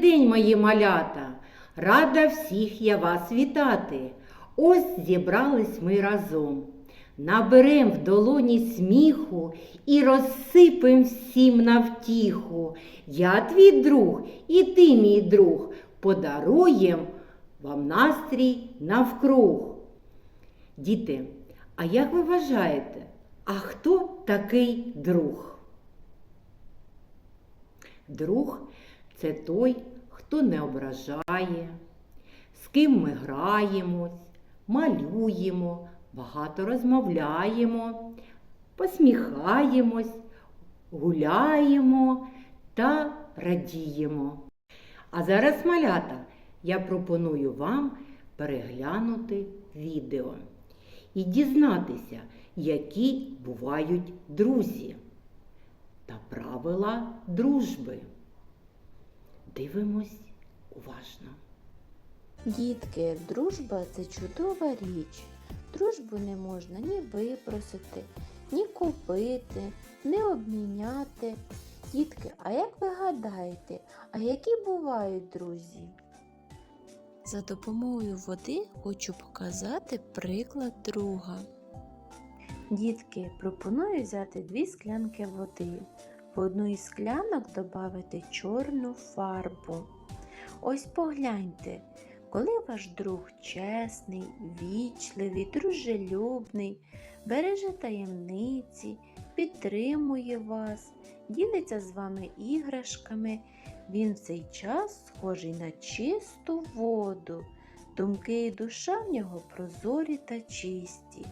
день, мої малята! Рада всіх я вас вітати. Ось зібрались ми разом. Наберем в долоні сміху і розсипем всім на втіху. Я твій друг, і ти, мій друг, подаруєм вам настрій навкруг. Діти, а як ви вважаєте, а хто такий друг? Друг це той, хто не ображає, з ким ми граємось, малюємо, багато розмовляємо, посміхаємось, гуляємо та радіємо. А зараз, малята, я пропоную вам переглянути відео і дізнатися, які бувають друзі та правила дружби. Дивимось уважно. Дітки, дружба це чудова річ. Дружбу не можна ні випросити, ні купити, ні обміняти. Дітки, а як ви гадаєте, а які бувають друзі? За допомогою води хочу показати приклад друга. Дітки, пропоную взяти дві склянки води. В одну із склянок додати чорну фарбу. Ось погляньте, коли ваш друг чесний, вічливий, дружелюбний, береже таємниці, підтримує вас, ділиться з вами іграшками, він в цей час схожий на чисту воду, думки і душа в нього прозорі та чисті.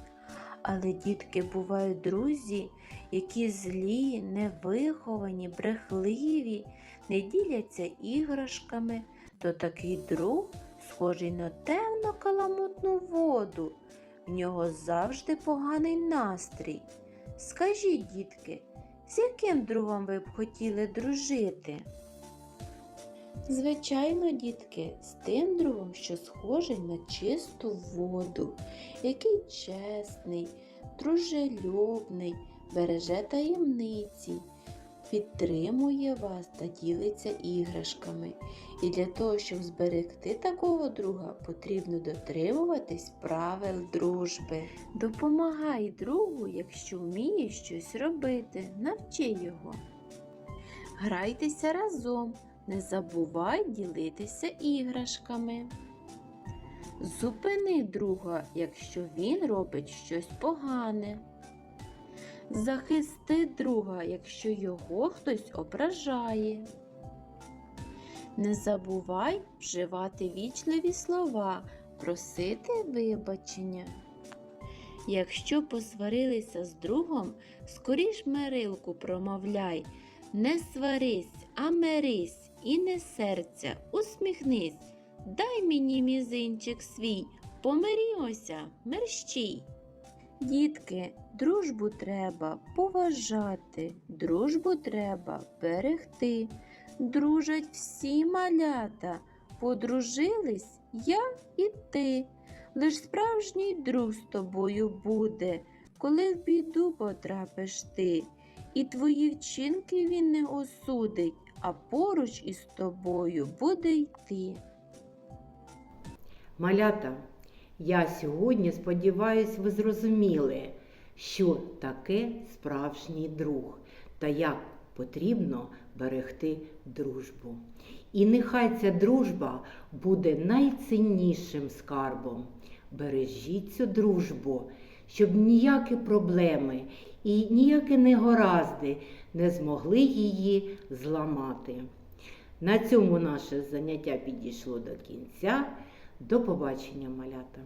Але дітки бувають друзі, які злі, невиховані, брехливі, не діляться іграшками, то такий друг схожий на темно каламутну воду. В нього завжди поганий настрій. Скажіть, дітки, з яким другом ви б хотіли дружити? Звичайно, дітки, з тим другом, що схожий на чисту воду, який чесний, дружелюбний, береже таємниці, підтримує вас та ділиться іграшками. І для того, щоб зберегти такого друга, потрібно дотримуватись правил дружби. Допомагай другу, якщо вмієш щось робити, навчи його. Грайтеся разом, не забувай ділитися іграшками. Зупини друга, якщо він робить щось погане. Захисти друга, якщо його хтось ображає. Не забувай вживати вічливі слова, просити вибачення. Якщо посварилися з другом, скоріш мирилку промовляй, не сварись, а мирись і не серця, усміхнись, дай мені мізинчик свій, помирімося, мерщій. Дітки, дружбу треба поважати, дружбу треба берегти. Дружать всі малята, подружились я і ти. Лиш справжній друг з тобою буде, коли в біду потрапиш ти. І твої вчинки він не осудить, а поруч із тобою буде йти. Малята, я сьогодні сподіваюсь, ви зрозуміли, що таке справжній друг та як потрібно берегти дружбу. І нехай ця дружба буде найціннішим скарбом. Бережіть цю дружбу, щоб ніякі проблеми і ніякі негаразди не змогли її зламати. На цьому наше заняття підійшло до кінця. До побачення, малята!